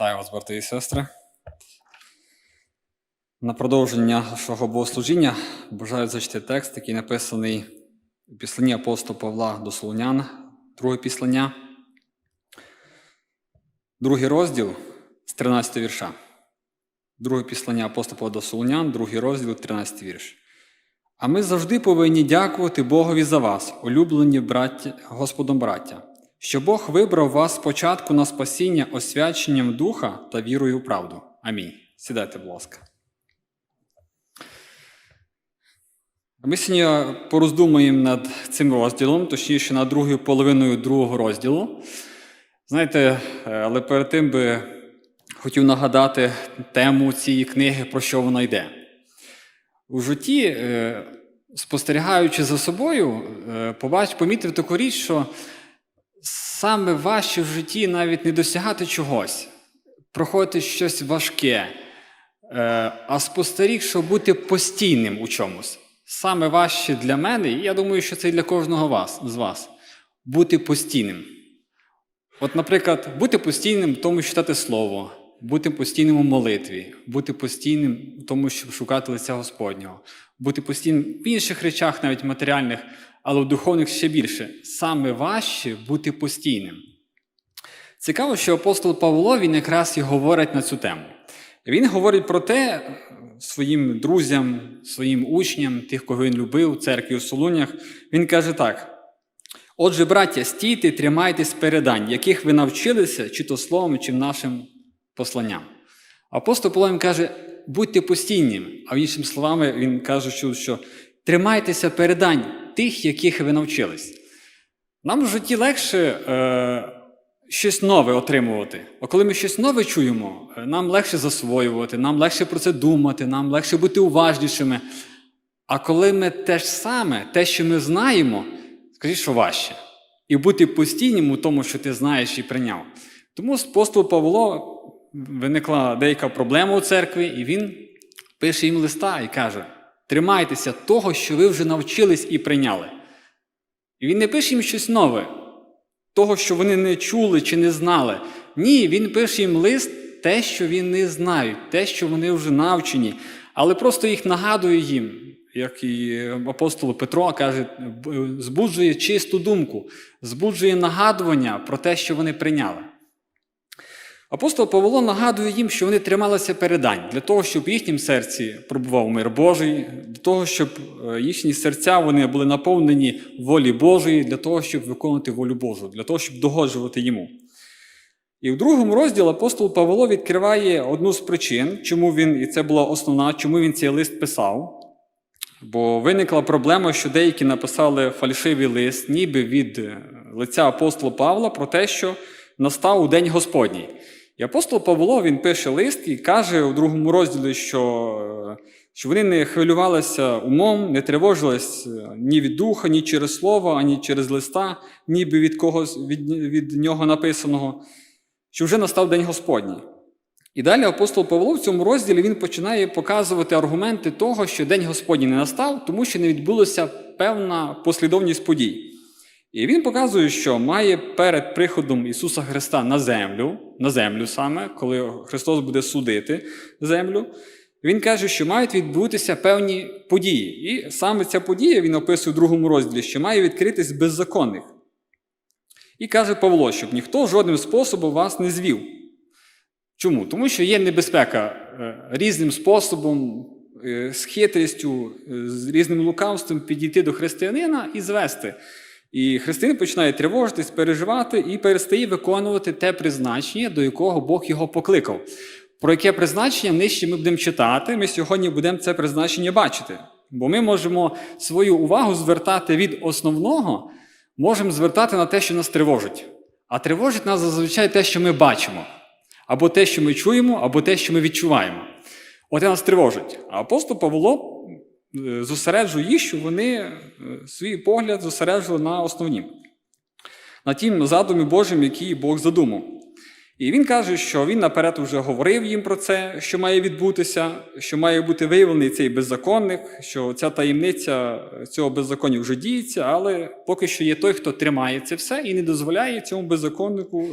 Вітаю вас, брати і сестри. На продовження нашого богослужіння бажаю зачити текст, який написаний у післанні апостола Павла до Солонян, друге післання, другий розділ з 13 вірша. Друге післання апостола Павла до Солонян, другий розділ, 13 вірш. А ми завжди повинні дякувати Богові за вас, улюблені браття, Господом браття, що Бог вибрав вас спочатку на спасіння освяченням Духа та вірою у правду. Амінь. Сідайте, будь ласка. Ми сьогодні пороздумуємо над цим розділом, точніше, над другою половиною другого розділу. Знаєте, е, але перед тим би хотів нагадати тему цієї книги, про що вона йде. У житті, е, спостерігаючи за собою, е, побач, помітив таку річ, що саме важче в житті навіть не досягати чогось, проходити щось важке, е, а спостерігши бути постійним у чомусь. Саме важче для мене, і я думаю, що це і для кожного вас, з вас бути постійним. От, наприклад, бути постійним в тому, читати слово, бути постійним у молитві, бути постійним в тому, щоб шукати лиця Господнього, бути постійним в інших речах, навіть матеріальних, але в духовних ще більше. Саме важче бути постійним. Цікаво, що апостол Павло він якраз і говорить на цю тему. Він говорить про те своїм друзям, своїм учням, тих, кого він любив, церкві у Солунях. Він каже так: Отже, браття, стійте, тримайтесь передань, яких ви навчилися, чи то словом, чи нашим посланням. Апостол Павло каже, будьте постійним, а іншими словами, він каже, що тримайтеся передань тих, яких ви навчились. Нам в житті легше е, щось нове отримувати. А коли ми щось нове чуємо, е, нам легше засвоювати, нам легше про це думати, нам легше бути уважнішими. А коли ми те ж саме, те, що ми знаємо, скажіть, що важче. І бути постійним у тому, що ти знаєш і прийняв. Тому з апостол Павло виникла деяка проблема у церкві, і він пише їм листа і каже: тримайтеся того, що ви вже навчились і прийняли. І він не пише їм щось нове, того, що вони не чули чи не знали. Ні, він пише їм лист, те, що не знають, те, що вони вже навчені, але просто їх нагадує їм, як і апостол Петро каже, збуджує чисту думку, збуджує нагадування про те, що вони прийняли. Апостол Павло нагадує їм, що вони трималися передань для того, щоб в їхнім серці пробував мир Божий, для того, щоб їхні серця вони були наповнені волі Божої, для того, щоб виконувати волю Божу, для того, щоб догоджувати йому. І в другому розділі апостол Павло відкриває одну з причин, чому він, і це була основна, чому він цей лист писав. Бо виникла проблема, що деякі написали фальшивий лист, ніби від лиця апостола Павла, про те, що настав День Господній. І апостол Павло він пише лист і каже у другому розділі, що що вони не хвилювалися умом, не тривожились ні від духа, ні через слово, ані через листа, ніби від когось від, від нього написаного, що вже настав День Господній. І далі апостол Павло в цьому розділі він починає показувати аргументи того, що День Господній не настав, тому що не відбулася певна послідовність подій. І він показує, що має перед приходом Ісуса Христа на землю, на землю саме, коли Христос буде судити землю, Він каже, що мають відбутися певні події. І саме ця подія він описує в другому розділі, що має відкритись беззаконних. І каже Павло, щоб ніхто жодним способом вас не звів. Чому? Тому що є небезпека різним способом, з хитрістю, з різним лукавством підійти до християнина і звести. І християнин починає тривожитись, переживати і перестає виконувати те призначення, до якого Бог його покликав. Про яке призначення нижче ми будемо читати, ми сьогодні будемо це призначення бачити. Бо ми можемо свою увагу звертати від основного, можемо звертати на те, що нас тривожить. А тривожить нас зазвичай те, що ми бачимо, або те, що ми чуємо, або те, що ми відчуваємо. От нас тривожить. А апостол Павло зосереджує їх, що вони свій погляд зосереджували на основнім, на тім задумі Божим, який Бог задумав. І він каже, що він наперед вже говорив їм про це, що має відбутися, що має бути виявлений цей беззаконник, що ця таємниця цього беззаконня вже діється, але поки що є той, хто тримає це все і не дозволяє цьому беззаконнику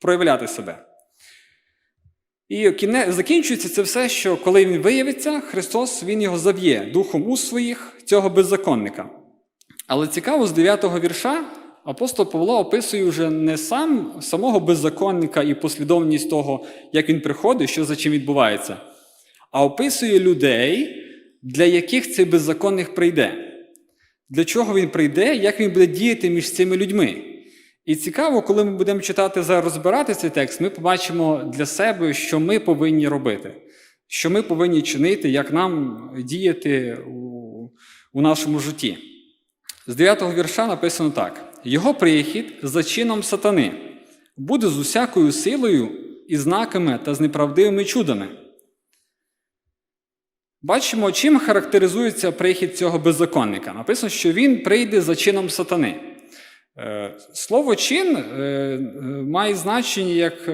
проявляти себе. І кіне, закінчується це все, що коли він виявиться, Христос Він його заб'є духом у своїх цього беззаконника. Але цікаво, з 9-го вірша апостол Павло описує вже не сам самого беззаконника і послідовність того, як він приходить, що за чим відбувається, а описує людей, для яких цей беззаконник прийде. Для чого він прийде, як він буде діяти між цими людьми. І цікаво, коли ми будемо читати зараз розбирати цей текст, ми побачимо для себе, що ми повинні робити, що ми повинні чинити, як нам діяти у, у нашому житті. З 9-го вірша написано так: Його прихід за чином сатани буде з усякою силою і знаками та з неправдивими чудами. Бачимо, чим характеризується прихід цього беззаконника. Написано, що він прийде за чином сатани. Е, Слово чин е, е, має значення як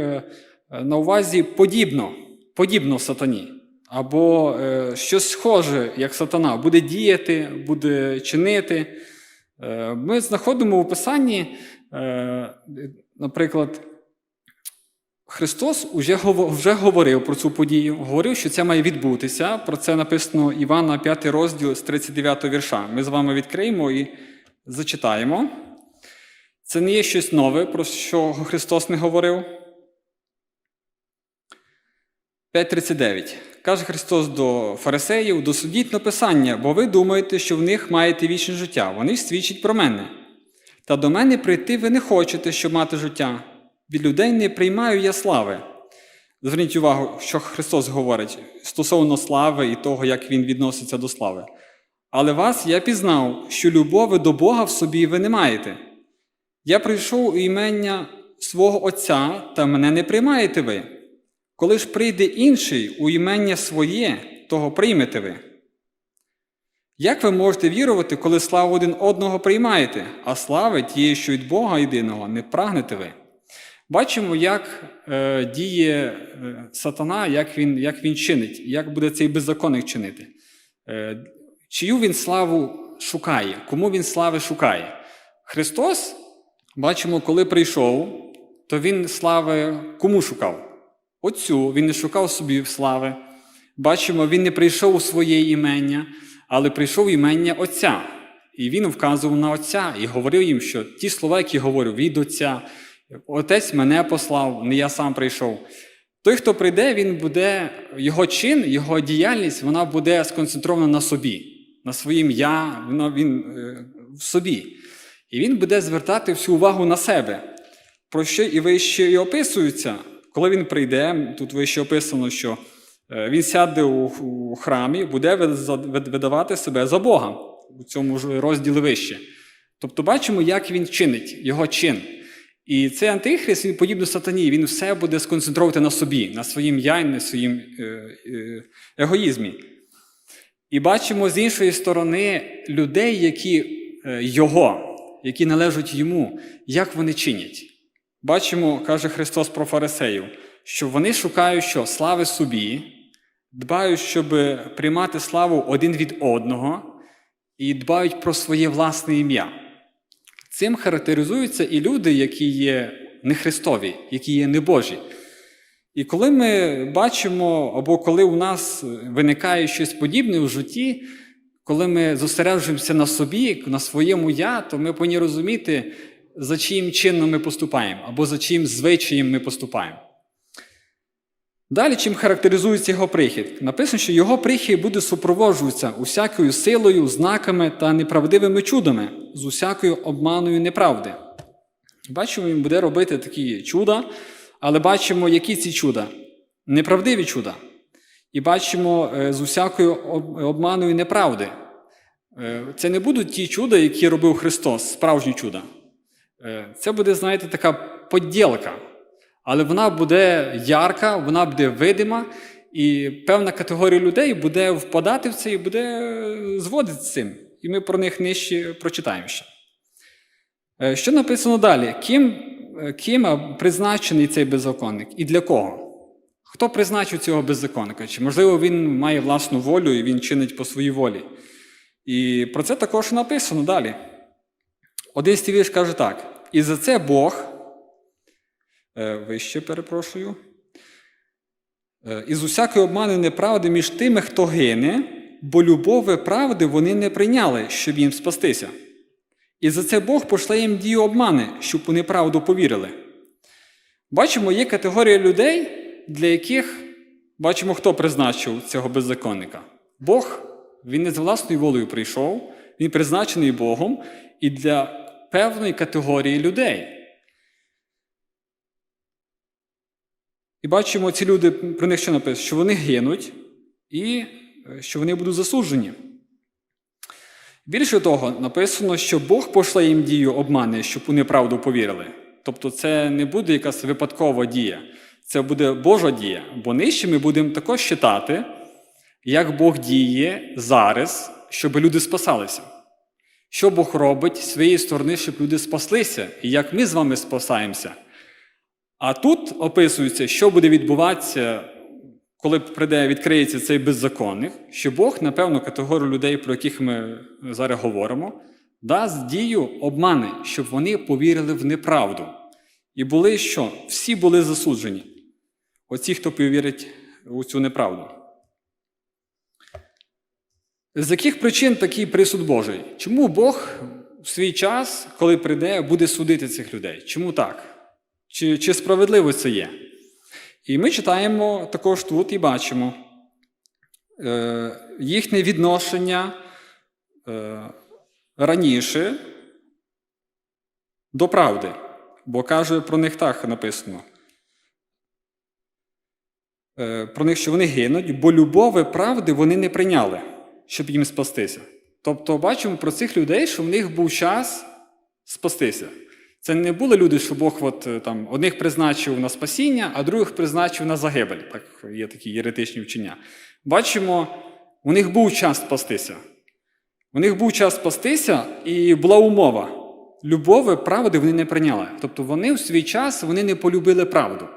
на увазі подібно, подібно сатані. Або щось схоже, як сатана, буде діяти, буде чинити. Ми знаходимо в Писанні, наприклад, Христос вже говорив про цю подію, говорив, що це має відбутися. Про це написано Івана 5 розділ з 39 вірша. Ми з вами відкриємо і зачитаємо. Це не є щось нове, про що Христос не говорив. 5.39. Каже Христос до фарисеїв: досудіть на Писання, бо ви думаєте, що в них маєте вічне життя. Вони свідчать про мене. Та до мене прийти ви не хочете, щоб мати життя. Від людей не приймаю я слави. Зверніть увагу, що Христос говорить стосовно слави і того, як Він відноситься до слави. Але вас я пізнав, що любови до Бога в собі ви не маєте. Я прийшов у імення свого Отця, та мене не приймаєте ви. Коли ж прийде інший у імення своє, того приймете ви. Як ви можете вірувати, коли славу один одного приймаєте, а слави тієї, що від Бога єдиного, не прагнете ви? Бачимо, як е, діє е, сатана, як він, як він чинить, як буде цей беззаконник чинити. Е, чию він славу шукає, кому він слави шукає? Христос, бачимо, коли прийшов, то він слави кому шукав? Отцю, він не шукав собі слави. Бачимо, він не прийшов у своє імення, але прийшов імення Отця. І він вказував на Отця і говорив їм, що ті слова, які говорю від Отця, Отець мене послав, не я сам прийшов. Той, хто прийде, він буде, його чин, його діяльність, вона буде сконцентрована на собі, на своїм я, він е, в собі. І він буде звертати всю увагу на себе. Про що і вище і описується, коли він прийде, тут вище описано, що е, він сяде у, храмі, буде видавати себе за Бога у цьому ж розділі вище. Тобто бачимо, як він чинить, його чин. І цей антихрист, він подібно сатані, він все буде сконцентрувати на собі, на своїм я, на своїм е, е, егоїзмі. І бачимо з іншої сторони людей, які його, які належать йому, як вони чинять. Бачимо, каже Христос про фарисеїв, що вони шукають що? слави собі, дбають, щоб приймати славу один від одного, і дбають про своє власне ім'я. Цим характеризуються і люди, які є не Христові, які є небожі. І коли ми бачимо, або коли у нас виникає щось подібне у житті, коли ми зосереджуємося на собі, на своєму я, то ми повинні розуміти, за чиїм чином ми поступаємо, або за чиїм звичаєм ми поступаємо. Далі, чим характеризується його прихід? Написано, що його прихід буде супроводжуватися усякою силою, знаками та неправдивими чудами, з усякою обманою неправди. Бачимо, він буде робити такі чуда, але бачимо, які ці чуда? Неправдиві чуда. І бачимо е, з усякою обманою неправди. Е, Це не будуть ті чуда, які робив Христос, справжні чуда. Е, Це буде, знаєте, така поділка. Але вона буде ярка, вона буде видима, і певна категорія людей буде впадати в це і буде зводити з цим. І ми про них нижче прочитаємо ще. Що написано далі? Ким, ким призначений цей беззаконник і для кого? Хто призначив цього беззаконника? Чи, можливо, він має власну волю і він чинить по своїй волі? І про це також написано далі. Один вірш каже так: і за це Бог. Вище перепрошую. Е, Із усякої обмани неправди між тими, хто гине, бо любови правди вони не прийняли, щоб їм спастися. І за це Бог пошле їм дію обмани, щоб у неправду повірили. Бачимо, є категорія людей, для яких бачимо, хто призначив цього беззаконника. Бог, він не з власною волею прийшов, він призначений Богом і для певної категорії людей. І бачимо, ці люди про них що написано, що вони гинуть і е, що вони будуть засуджені. Більше того, написано, що Бог пошле їм дію обмани, щоб у неправду повірили. Тобто це не буде якась випадкова дія, це буде Божа дія. Бо нижче ми будемо також читати, як Бог діє зараз, щоб люди спасалися. Що Бог робить з своєї сторони, щоб люди спаслися, і як ми з вами спасаємося. А тут описується, що буде відбуватися, коли прийде, відкриється цей беззаконник, що Бог на певну категорію людей, про яких ми зараз говоримо, дасть дію обмани, щоб вони повірили в неправду. І були що? Всі були засуджені. Оці, хто повірить у цю неправду. З яких причин такий присуд Божий? Чому Бог в свій час, коли прийде, буде судити цих людей? Чому так? Чи, чи справедливо це є? І ми читаємо також тут і бачимо е, їхнє відношення е, раніше до правди. Бо каже про них так написано. Е, про них, що вони гинуть, бо любови правди вони не прийняли, щоб їм спастися. Тобто бачимо про цих людей, що в них був час спастися. Це не були люди, що Бог от, е, там, одних призначив на спасіння, а других призначив на загибель. Так є такі єретичні вчення. Бачимо, у них був час спастися. У них був час спастися, і була умова. Любови, правди вони не прийняли. Тобто вони в свій час вони не полюбили правду.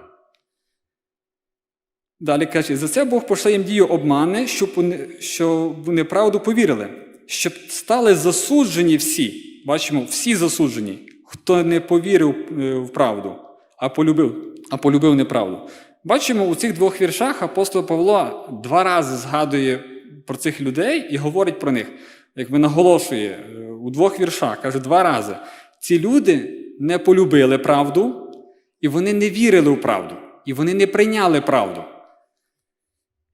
Далі каже, за це Бог пошле їм дію обмани, щоб вони, щоб в неправду повірили, щоб стали засуджені всі. Бачимо, всі засуджені хто не повірив е, в правду, а полюбив, а полюбив неправду. Бачимо, у цих двох віршах апостол Павло два рази згадує про цих людей і говорить про них. Як він наголошує е, у двох віршах, каже два рази: ці люди не полюбили правду, і вони не вірили в правду, і вони не прийняли правду.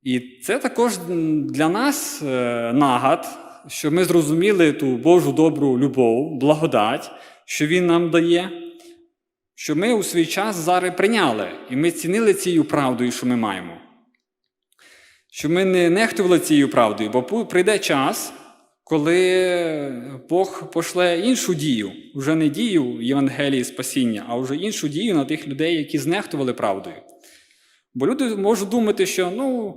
І це також для нас е, нагад, що ми зрозуміли ту Божу добру любов, благодать що Він нам дає, що ми у свій час зараз прийняли, і ми цінили цією правдою, що ми маємо. Щоб ми не нехтували цією правдою, бо прийде час, коли Бог пошле іншу дію, вже не дію Євангелії спасіння, а вже іншу дію на тих людей, які знехтували правдою. Бо люди можуть думати, що ну,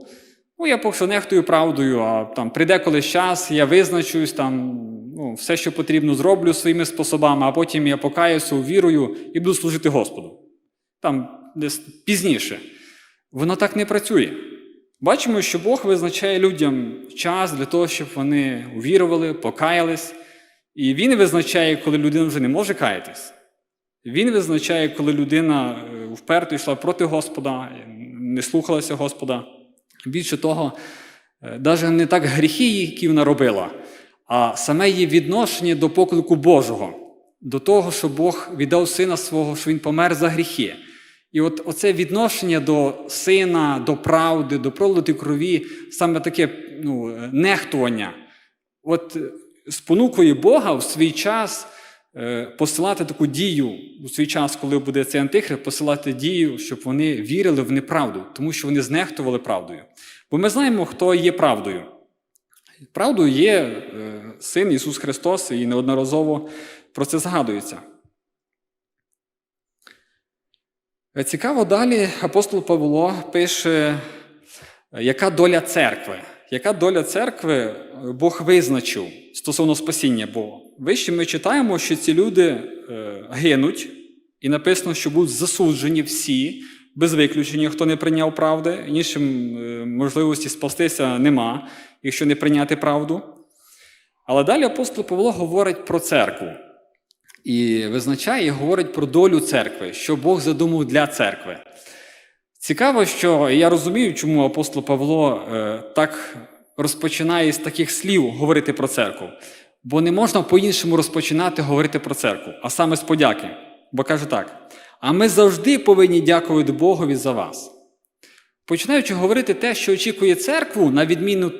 ну я поки що нехтую правдою, а там прийде колись час, я визначусь, там ну, все, що потрібно, зроблю своїми способами, а потім я покаюся, вірую і буду служити Господу. Там десь пізніше. Воно так не працює. Бачимо, що Бог визначає людям час для того, щоб вони увірували, покаялись. І Він визначає, коли людина вже не може каятись. Він визначає, коли людина е, вперто йшла проти Господа, не слухалася Господа. Більше того, навіть не так гріхи, які вона робила, а саме її відношення до поклику Божого, до того, що Бог віддав сина свого, що Він помер за гріхи. І от оце відношення до сина, до правди, до пролити крові, саме таке ну, нехтування, от спонукує Бога в свій час е, посилати таку дію у свій час, коли буде цей антихрист, посилати дію, щоб вони вірили в неправду, тому що вони знехтували правдою. Бо ми знаємо, хто є правдою. Правдою є е, Син Ісус Христос, і неодноразово про це згадується. Е, цікаво далі апостол Павло пише, яка доля церкви. Яка доля церкви е, Бог визначив стосовно спасіння? Бо вище ми читаємо, що ці люди гинуть, і написано, що будуть засуджені всі, без виключення, хто не прийняв правди, іншим можливості спастися нема якщо не прийняти правду. Але далі апостол Павло говорить про церкву. І визначає і говорить про долю церкви, що Бог задумав для церкви. Цікаво, що я розумію, чому апостол Павло е, так розпочинає з таких слів говорити про церкву. Бо не можна по-іншому розпочинати говорити про церкву, а саме з подяки. Бо каже так: а ми завжди повинні дякувати Богові за вас. Починаючи говорити те, що очікує церкву, на відміну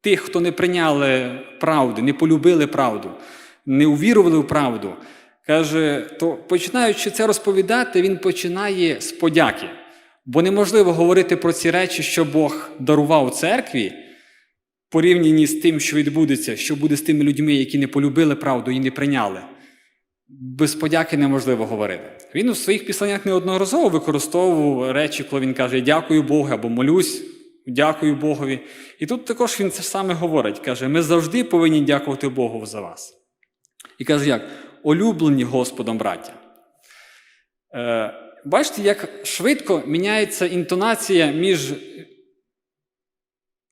тих, хто не прийняли правди, не полюбили правду, не увірували в правду, каже, то починаючи це розповідати, він починає з подяки. Бо неможливо говорити про ці речі, що Бог дарував церкві, порівняні з тим, що відбудеться, що буде з тими людьми, які не полюбили правду і не прийняли. Без подяки неможливо говорити. Він у своїх післаннях неодноразово використовував речі, коли він каже Дякую Богу або молюсь, дякую Богові. І тут також він це саме говорить. Каже, ми завжди повинні дякувати Богу за вас. І каже, як? Улюблені Господом браття. Бачите, як швидко міняється інтонація між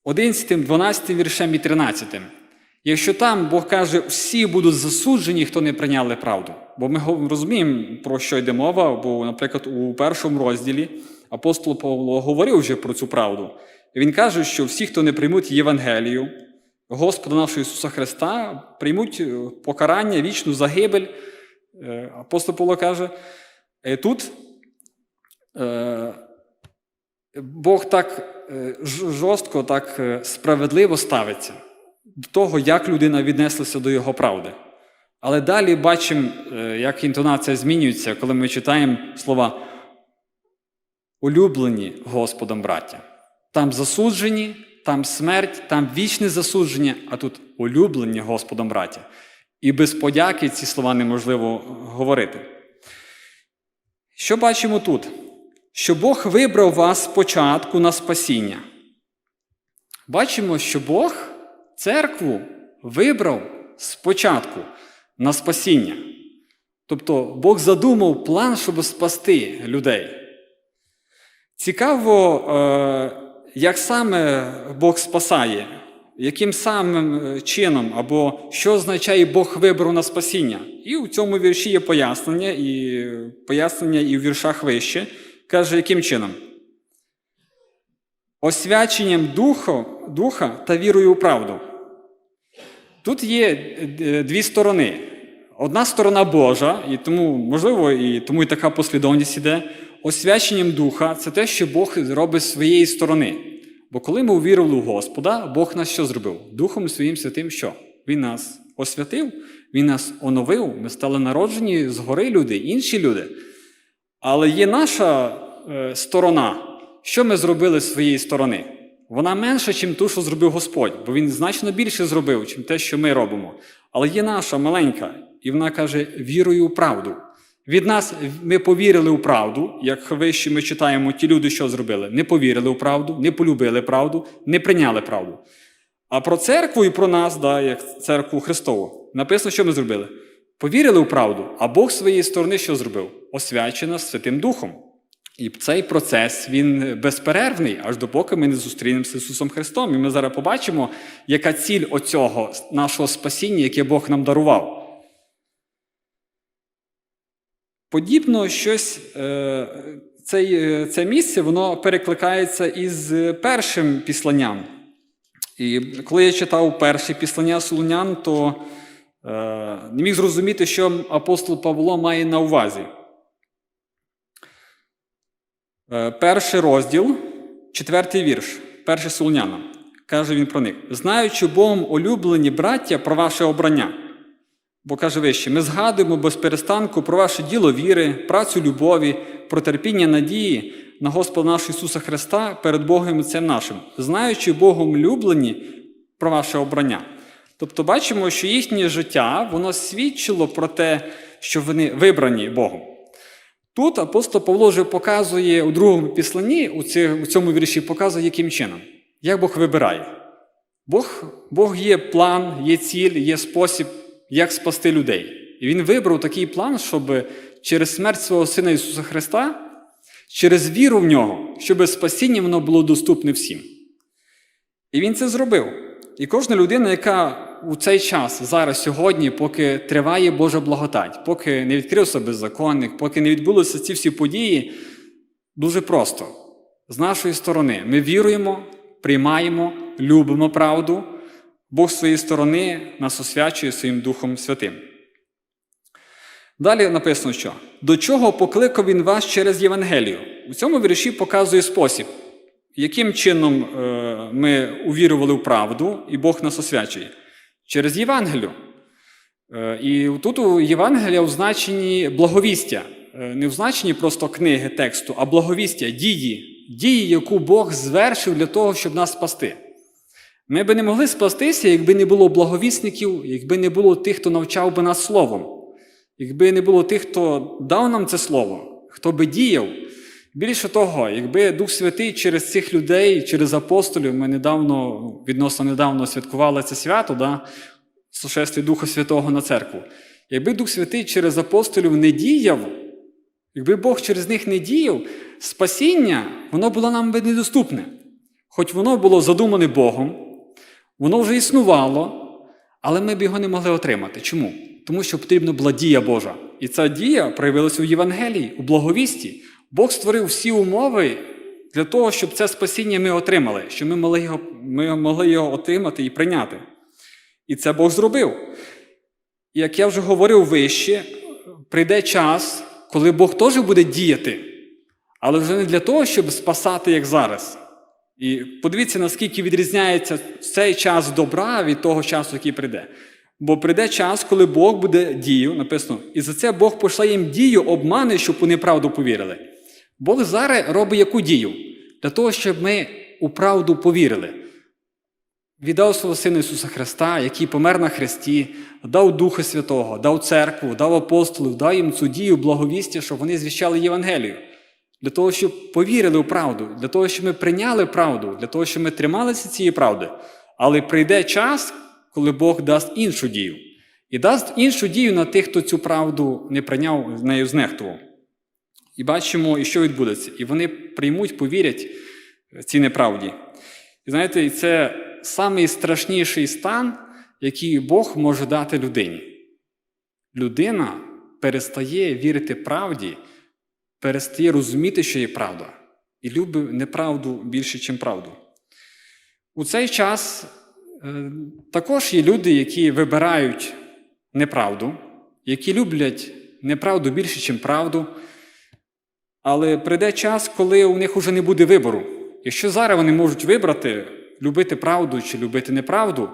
11, 12 віршем і 13. Якщо там Бог каже, всі будуть засуджені, хто не прийняли правду. Бо ми розуміємо, про що йде мова, бо, наприклад, у першому розділі апостол Павло говорив вже про цю правду. Він каже, що всі, хто не приймуть Євангелію, Господа нашого Ісуса Христа, приймуть е, покарання, вічну загибель. Е, Апостол Павло каже, «Е, тут Бог так е, жорстко, так е, справедливо ставиться до того, як людина віднеслася до його правди. Але далі бачимо, е, як інтонація змінюється, коли ми читаємо слова улюблені Господом браття. Там засуджені, там смерть, там вічне засудження, а тут улюблені Господом браття. І без подяки ці слова неможливо говорити. Що бачимо тут? Що Бог вибрав вас спочатку на спасіння. Бачимо, що Бог церкву вибрав спочатку на спасіння. Тобто Бог задумав план, щоб спасти людей. Цікаво, е, як саме Бог спасає, яким самим чином, або що означає Бог вибрав на спасіння. І у цьому вірші є пояснення, і пояснення і в віршах вище. Каже, яким чином? Освяченням Духа, Духа та вірою у правду. Тут є е, дві сторони. Одна сторона Божа, і тому, можливо, і тому і така послідовність іде. Освяченням Духа це те, що Бог робить з своєї сторони. Бо коли ми увірували в Господа, Бог нас що зробив? Духом своїм святим що? Він нас освятив, Він нас оновив, ми стали народжені згори люди, інші люди. Але є наша е, сторона. Що ми зробили з своєї сторони? Вона менша, ніж ту, що зробив Господь, бо Він значно більше зробив, ніж те, що ми робимо. Але є наша маленька, і вона каже: вірою у правду. Від нас ми повірили у правду, як вище ми читаємо, ті люди, що зробили? Не повірили у правду, не полюбили правду, не прийняли правду. А про церкву і про нас, да, як церкву Христову, написано, що ми зробили? Повірили у правду, а Бог своєї сторони що зробив? Освячена Святим Духом. І цей процес він безперервний, аж допоки ми не зустрінемося з Ісусом Христом. І ми зараз побачимо, яка ціль оцього нашого спасіння, яке Бог нам дарував. Подібно щось, е, цей, е, це місце воно перекликається із першим післанням. І коли я читав перше післання Солунян, то не міг зрозуміти, що апостол Павло має на увазі. Е, Перший розділ, четвертий вірш, перший Солуняна. Каже він про них: знаючи Богом улюблені браття про ваше обрання. Бо каже вище, ми згадуємо без перестанку про ваше діло віри, працю любові, про терпіння надії на Господа нашого Ісуса Христа перед Богом і Отцем нашим, знаючи Богом люблені про ваше обрання. Тобто бачимо, що їхнє життя воно свідчило про те, що вони вибрані Богом. Тут апостол Павло вже показує у другому післанні, у цьому вірші, показує, яким чином, як Бог вибирає. Бог, Бог є план, є ціль, є спосіб, як спасти людей. І Він вибрав такий план, щоб через смерть свого Сина Ісуса Христа, через віру в нього, щоб спасіння воно було доступне всім. І він це зробив. І кожна людина, яка у цей час, зараз, сьогодні, поки триває Божа благодать, поки не відкрився беззаконник, поки не відбулися ці всі події, дуже просто. з нашої сторони. Ми віруємо, приймаємо, любимо правду. Бог з своєї сторони нас освячує своїм Духом Святим. Далі написано, що до чого покликав він вас через Євангелію. У цьому вірші показує спосіб, яким чином е, ми увірували в правду, і Бог нас освячує. Через Євангелію. Е, І тут у Євангелія значенні благовістя, Е, не в значенні просто книги тексту, а благовістя, дії, дії, яку Бог звершив для того, щоб нас спасти. Ми би не могли спастися, якби не було благовісників, якби не було тих, хто навчав би нас словом, якби не було тих, хто дав нам це слово, хто би діяв. Більше того, якби Дух Святий через цих людей, через апостолів, ми недавно, відносно недавно святкували це свято, да, сошестві Духа Святого на церкву. Якби Дух Святий через апостолів не діяв, якби Бог через них не діяв, спасіння, воно було нам би недоступне. Хоч воно було задумане Богом, воно вже існувало, але ми б його не могли отримати. Чому? Тому що потрібна була дія Божа. І ця дія проявилася у Євангелії, у благовісті. Бог створив всі умови для того, щоб це спасіння ми отримали, щоб ми могли його, ми могли його отримати і прийняти. І це Бог зробив. Як я вже говорив вище, прийде час, коли Бог теж буде діяти, але вже не для того, щоб спасати, як зараз. І подивіться, наскільки відрізняється цей час добра від того часу, який прийде. Бо прийде час, коли Бог буде дію, написано, і за це Бог пошле їм дію, обмани, щоб вони правду повірили. Бог зараз робить яку дію? Для того, щоб ми у правду повірили. Віддав свого Сина Ісуса Христа, який помер на Христі, дав Духа Святого, дав церкву, дав апостолів, дав їм цю дію благовістя, щоб вони звіщали Євангелію. Для того, щоб повірили у правду, для того, щоб ми прийняли правду, для того, щоб ми трималися цієї правди. Але прийде час, коли Бог дасть іншу дію. І дасть іншу дію на тих, хто цю правду не прийняв, нею знехтував. І бачимо, і що відбудеться. І вони приймуть, повірять цій неправді. І знаєте, це найстрашніший стан, який Бог може дати людині. Людина перестає вірити правді, перестає розуміти, що є правда, і любить неправду більше, ніж правду. У цей час е, також є люди, які вибирають неправду, які люблять неправду більше, ніж правду. Але прийде час, коли у них уже не буде вибору. Якщо зараз вони можуть вибрати, любити правду чи любити неправду,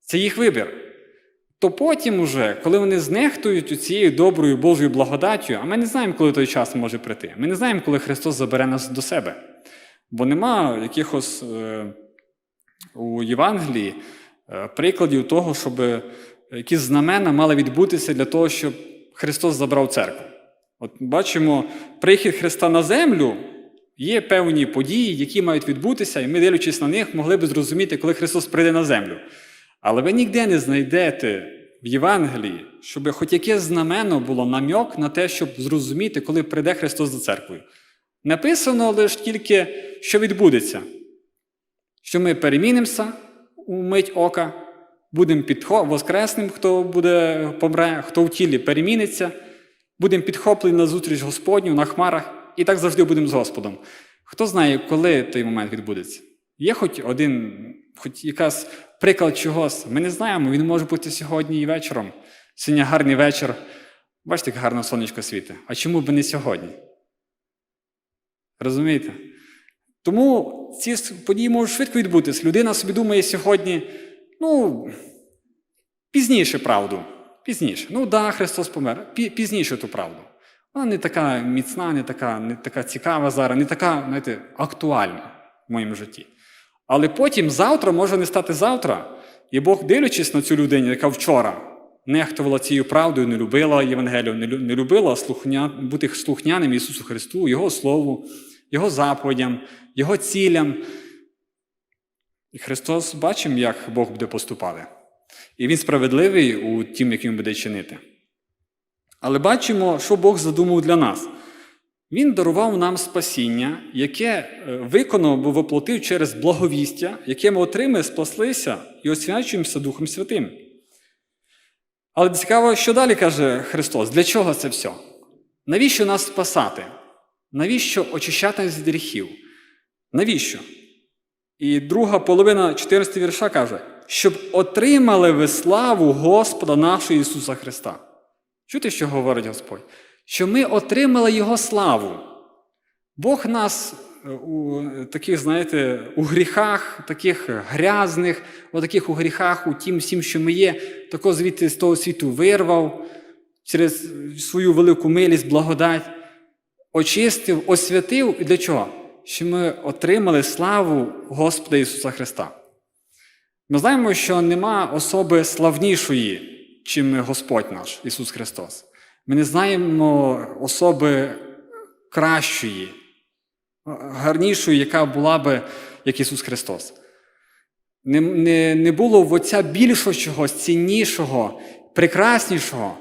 це їх вибір. То потім, уже, коли вони знехтують цією доброю Божою благодаттю, а ми не знаємо, коли той час може прийти. Ми не знаємо, коли Христос забере нас до себе. Бо нема якихось е, у Євангелії е, прикладів того, щоб якісь знамена мали відбутися для того, щоб Христос забрав церкву. От бачимо, прихід Христа на землю є певні події, які мають відбутися, і ми, дивлячись на них, могли б зрозуміти, коли Христос прийде на землю. Але ви ніде не знайдете в Євангелії, щоб хоч яке знамено було намьок на те, щоб зрозуміти, коли прийде Христос за церквою. Написано лише тільки, що відбудеться, що ми перемінимося у мить ока, будемо підхо... воскресним, хто буде помре, хто в тілі переміниться, будемо підхоплені на зустріч Господню на хмарах, і так завжди будемо з Господом. Хто знає, коли той момент відбудеться? Є хоч один, хоч якась приклад чогось. Ми не знаємо, він може бути сьогодні і вечором. Сьогодні гарний вечір. Бачите, як гарно сонечко світить. А чому б не сьогодні? Розумієте? Тому ці події можуть швидко відбутися. Людина собі думає сьогодні, ну, пізніше правду. Пізніше. Ну, да, Христос помер. Пізніше ту правду. Вона не така міцна, не така не така цікава зараз, не така, знаєте, актуальна в моєму житті. Але потім завтра може не стати завтра. І Бог, дивлячись на цю людину, яка вчора нехтувала цією правдою, не любила Євангелію, не любила слухня, бути слухняним Ісусу Христу, Його Слову, Його заповідям, Його цілям. І Христос бачимо, як Бог буде поступати. І Він справедливий у тім, як Він буде чинити. Але бачимо, що Бог задумав для нас. Він дарував нам спасіння, яке виконав або воплотив через благовістя, яке ми отримали, спаслися і освячуємося Духом Святим. Але цікаво, що далі каже Христос: для чого це все? Навіщо нас спасати? Навіщо очищати від гріхів? Навіщо? І друга половина 14 вірша каже, щоб отримали ви славу Господа нашого Ісуса Христа. Чути, що говорить Господь? Що ми отримали Його славу. Бог нас е, у таких, знаєте, у гріхах, таких грязних, у таких у гріхах, у тім всім, що ми є, тако звідти з того світу вирвав через свою велику милість, благодать, очистив, освятив. І для чого? Що ми отримали славу Господа Ісуса Христа. Ми знаємо, що нема особи славнішої, чим Господь наш, Ісус Христос. Ми не знаємо особи кращої, гарнішої, яка була би, як Ісус Христос. Не, не, не було в Отця більшого чогось, ціннішого, прекраснішого,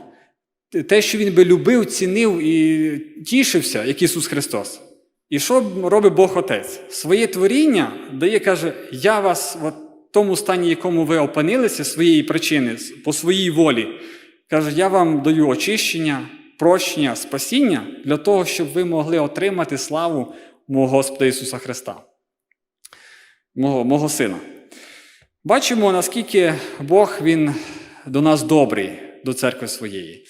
те, що Він би любив, цінив і тішився, як Ісус Христос. І що робить Бог Отець? Своє творіння дає, каже, я вас в тому стані, якому ви опинилися, своєї причини, по своїй волі. Каже, я вам даю очищення, прощення, спасіння для того, щоб ви могли отримати славу мого Господа Ісуса Христа, мого, мого Сина. Бачимо, наскільки Бог Він до нас добрий, до церкви своєї.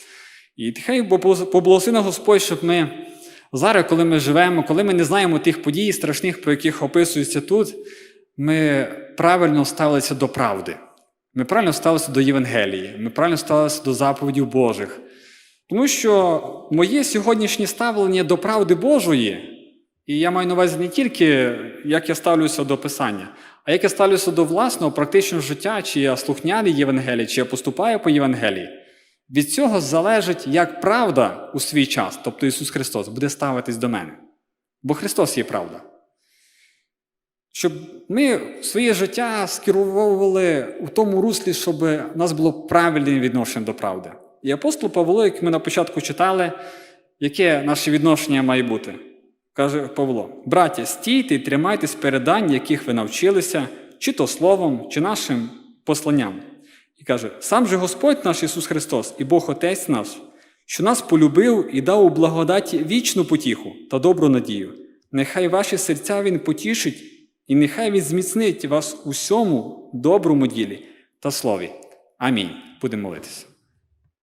І хай поблагословив Господь, щоб ми зараз, коли ми живемо, коли ми не знаємо тих подій страшних, про яких описується тут, ми правильно ставилися до правди. Ми правильно ставилися до Євангелії, ми правильно ставилися до заповідів Божих. Тому що моє сьогоднішнє ставлення до правди Божої, і я маю на увазі не тільки, як я ставлюся до Писання, а як я ставлюся до власного практичного життя, чи я слухняний Євангелії, чи я поступаю по Євангелії. Від цього залежить, як правда у свій час, тобто Ісус Христос, буде ставитись до мене. Бо Христос є правда. Щоб ми своє життя скеровували у тому руслі, щоб у нас було правильне відношення до правди. І апостол Павло, як ми на початку читали, яке наше відношення має бути? Каже Павло: браття, стійте і тримайтесь передань, яких ви навчилися, чи то словом, чи нашим посланням. І каже: сам же Господь наш Ісус Христос і Бог Отець наш, що нас полюбив і дав у благодаті вічну потіху та добру надію. Нехай ваші серця Він потішить, і нехай Він зміцнить вас усьому доброму ділі та слові. Амінь. Будемо молитися.